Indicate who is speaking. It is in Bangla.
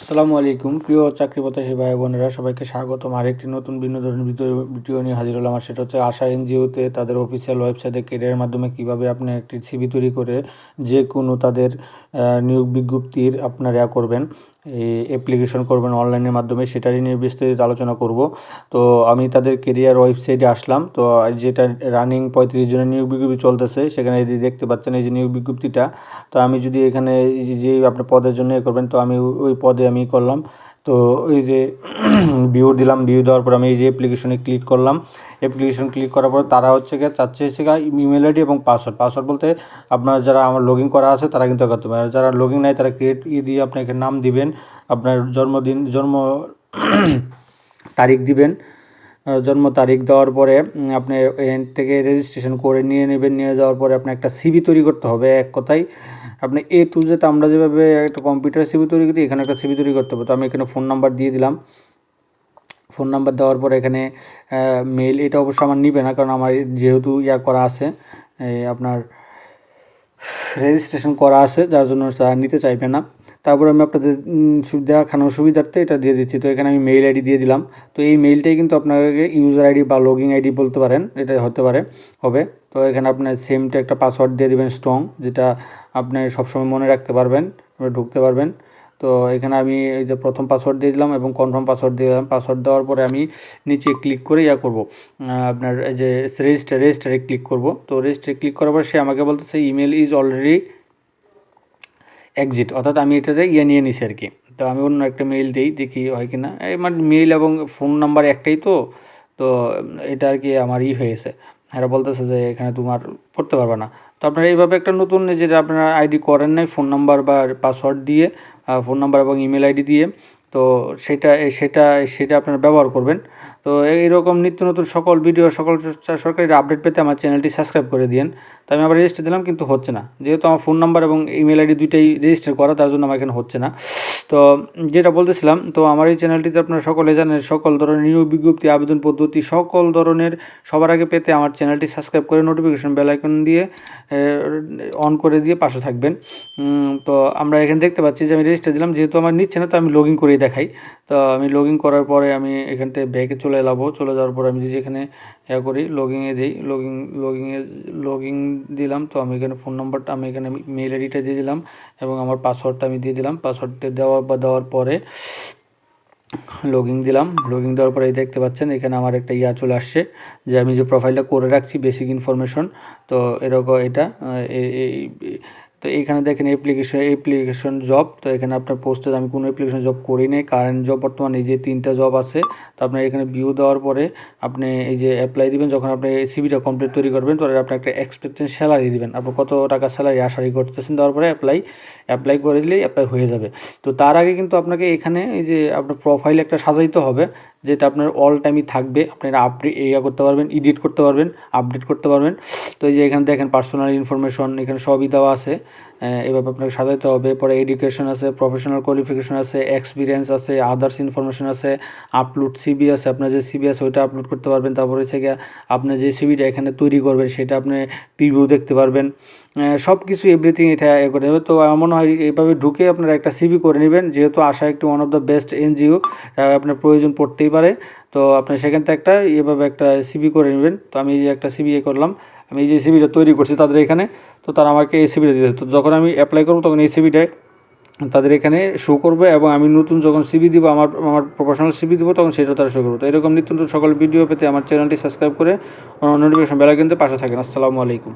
Speaker 1: আসসালামু আলাইকুম। প্রিয় চাকরি প্রত্যাশী ভাই বোনেরা, সবাইকে স্বাগতম। আরেকটি নতুন ভিন্ন ধরনের ভিডিও নিয়ে হাজির হলাম। আর সেটা হচ্ছে আশা এনজিওতে তাদের অফিসিয়াল ওয়েবসাইটে কেরিয়ার মাধ্যমে কীভাবে আপনি একটি সিবি তৈরি করে যে কোনো তাদের নিয়োগ বিজ্ঞপ্তির আপনারা করবেন। অ্যাপ্লিকেশন করবেন অনলাইনের মাধ্যমে, সেটারই নিয়ে বিস্তারিত আলোচনা করব। তো আমি তাদের কেরিয়ার ওয়েবসাইটে আসলাম। তো যেটা রানিং পঁয়ত্রিশ জনের নিয়োগ বিজ্ঞপ্তি চলতেছে, সেখানে যদি দেখতে পাচ্ছেন এই যে নিয়োগ বিজ্ঞপ্তিটা। তো আমি যদি এখানে যে- আপনার পদের জন্য করবেন, তো আমি ওই পদে আমি করলাম। তো এই যে ভিউ দিলাম ভিউ দেওয়ার পর আমি এই যে অ্যাপ্লিকেশনে ক্লিক করলাম। অ্যাপ্লিকেশন ক্লিক করার পর তারা হচ্ছে গিয়ে চাচ্ছে হচ্ছে ইমেল আইডি এবং পাসওয়ার্ড পাসওয়ার্ড বলতে আপনার যারা আমার লগ করা আছে, তারা কিন্তু করতে পারে যারা লগ নাই, তারা ক্রিয়েট ই দিয়ে আপনাকে নাম দিবেন, আপনার জন্মদিন, জন্ম তারিখ দিবেন। জন্ম তারিখ দেওয়ার পরে আপনি এখান থেকে রেজিস্ট্রেশন করে নিয়ে নেবেন। নিয়ে যাওয়ার পরে আপনার একটা সিভি তৈরি করতে হবে এক কথায়। আপনি এ টু জেতে আমরা যেভাবে একটা কম্পিউটার সিবি তৈরি করি, এখানে একটা সিবি তৈরি করতে হবে। তো আমি এখানে ফোন নাম্বার দিয়ে দিলাম। ফোন নাম্বার দেওয়ার পর এখানে মেল এটা অবশ্য আমার নিবে না, কারণ আমার যেহেতু ইয়া করা আছে আপনার রেজিস্ট্রেশন করা আছে, যার জন্য নিতে চাইবে না। তারপর আমি আপনাদের দেখানোর সুবিধার্থে এটা দিয়ে দিচ্ছি। তো এখানে আমি মেইল আইডি দিয়ে দিলাম। তো এই মেইলটাই কিন্তু আপনাকে ইউজার আইডি বা লগিং আইডি বলতে পারেন এটা হতে পারে, হবে। তো এখানে আপনার সেমটা একটা পাসওয়ার্ড দিয়ে দিবেন স্ট্রং যেটা আপনি সবসময় মনে রাখতে পারবেন ঢুকতে পারবেন। তো এখানে আমি এই যে প্রথম পাসওয়ার্ড দিয়ে দিলাম এবং কনফার্ম পাসওয়ার্ড দিয়ে দিলাম। পাসওয়ার্ড দেওয়ার পরে আমি নিচে ক্লিক করে ইয়া করব। আপনার এই যে রেজিস্টার রেজিস্টারে ক্লিক করব। তো রেজিস্টারে ক্লিক করার পর সে আমাকে বলতেছে ইমেল ইজ অলরেডি এক্সিট অর্থাৎ আমি এটাতে ইয়ে নিয়ে নিছি আর কি তো আমি অন্য একটা মেইল দিই, দেখি হয় কি না এই মানে মেইল এবং ফোন নাম্বার একটাই তো তো এটা আর কি আমার ই হয়েছে। এরা বলতেছে যে এখানে তোমার করতে পারবে না। তো আপনারা এইভাবে একটা নতুন যেটা আপনারা আইডি করেন নাই ফোন নাম্বার বা পাসওয়ার্ড দিয়ে ফোন নাম্বার এবং ইমেল আইডি দিয়ে, তো সেটা সেটা সেটা আপনারা ব্যবহার করবেন। তো এইরকম নিত্য নতুন সকল ভিডিও সকল সরকারি আপডেট পেতে আমার চ্যানেলটি সাবস্ক্রাইব করে দিন তো আমি আবার রেজিস্টার দিলাম, কিন্তু হচ্ছে না। যেহেতু আমার ফোন নাম্বার এবং ইমেল আইডি দুইটাই রেজিস্টার করা, তার জন্য আমার এখানে হচ্ছে না। তো যেটা বলতেছিলাম, তো আমার এই চ্যানেলটিতে আপনারা সকলে জানেন, সকল ধরনের নিয়োগ বিজ্ঞপ্তি, আবেদন পদ্ধতি, সকল ধরনের সবার আগে পেতে আমার চ্যানেলটি সাবস্ক্রাইব করে নোটিফিকেশন বেল আইকন দিয়ে অন করে দিয়ে পাশে থাকবেন। তো আমরা এখানে দেখতে পাচ্ছি যে আমি রেজিস্টার দিলাম, যেহেতু আমার নিচ্ছে না, তো আমি লগ ইন করেই দেখাই। তো আমি লগ ইন করার পরে আমি এখান থেকে ব্যাগে চলে এলাবো। চলে যাওয়ার পর আমি যদি এখানে ইয়া করি লগিংয়ে দিই লগিং লগিংয়ে লগিং দিলাম। তো আমি এখানে ফোন নম্বরটা আমি এখানে মেল আইডিটা দিয়ে দিলাম এবং আমার পাসওয়ার্ডটা আমি দিয়ে দিলাম। পাসওয়ার্ডটা দেওয়ার বা দেওয়ার পরে লগিং দিলাম। লগিং দেওয়ার পরে এই দেখতে পাচ্ছেন, এখানে আমার একটা ইয়া চলে আসছে যে আমি যে প্রোফাইলটা করে রাখছি বেসিক ইনফরমেশন তো এরকম এটা এই- তো এইখানে দেখেন অ্যাপ্লিকেশন অ্যাপ্লিকেশন জব তো এখানে আপনার পোস্টে আমি কোনো অ্যাপ্লিকেশন জব করি নাই। কারেন্ট জব বর্তমানে এই যে তিনটা জব আছে, তো আপনার এখানে ভিউ দেওয়ার পরে আপনি এই যে অ্যাপ্লাই দিবেন, যখন আপনি সিভিটা কমপ্লিট তৈরি করবেন, তো আপনি একটা এক্সপেক্টেড স্যালারি দিবেন। আপনি কত টাকা স্যালারি আশারি করতেছেন, দেওয়ার পরে অ্যাপ্লাই অ্যাপ্লাই করে দিলেই অ্যাপ্লাই হয়ে যাবে। তো তার আগে কিন্তু আপনাকে এখানে এই যে আপনার প্রোফাইল একটা সাজাইতে হবে। যেটা আপনার অল টাইমই থাকবে, আপনারা আপডেট ইয়া করতে পারবেন এডিট করতে পারবেন আপডেট করতে পারবেন। তো এই যে এখানে দেখেন পার্সোনাল ইনফরমেশন এখানে সবই দেওয়া আছে। এভাবে আপনাকে সাজাইতে হবে। পরে এডুকেশন আছে প্রফেশনাল কোয়ালিফিকেশন আছে এক্সপিরিয়েন্স আছে আদার্স ইনফরমেশন আছে আপলোড সিবি আছে, আপনার যে সিবি আছে, ওইটা আপলোড করতে পারবেন। তারপরে হচ্ছে গিয়ে, আপনি যে সিবিটা এখানে তৈরি করবেন, সেটা আপনি প্রিভিউ দেখতে পারবেন। সব কিছু এভরিথিং এটা এ করে দেবে তো আমার মনে হয় এইভাবে ঢুকে আপনারা একটা সিবি করে নেবেন। যেহেতু আশা একটি one of the best NGO আপনার প্রয়োজন পড়তেই পারে। তো আপনি সেখান থেকে একটা এভাবে একটা সিবি করে নেবেন। তো আমি এই যে একটা সিবি এ করলাম। আমি এই যে সিবিটা তৈরি করছি তাদের এখানে, তো তারা আমাকে এই সিবিটা দিয়েছে। তো যখন আমি অ্যাপ্লাই করব তখন এই সিবিটায় তাদের এখানে শো করবে এবং আমি নতুন যখন সিবি দিব, আমার আমার প্রফেশনাল সিবি দিব, তখন সেটা তারা শো করবে। তো এরকম নিত্য সকল ভিডিও পেতে আমার চ্যানেলটি সাবস্ক্রাইব করে নোটিফিকেশন বেলা কিন্তু পাশে থাকেন। আসসালামু আলাইকুম।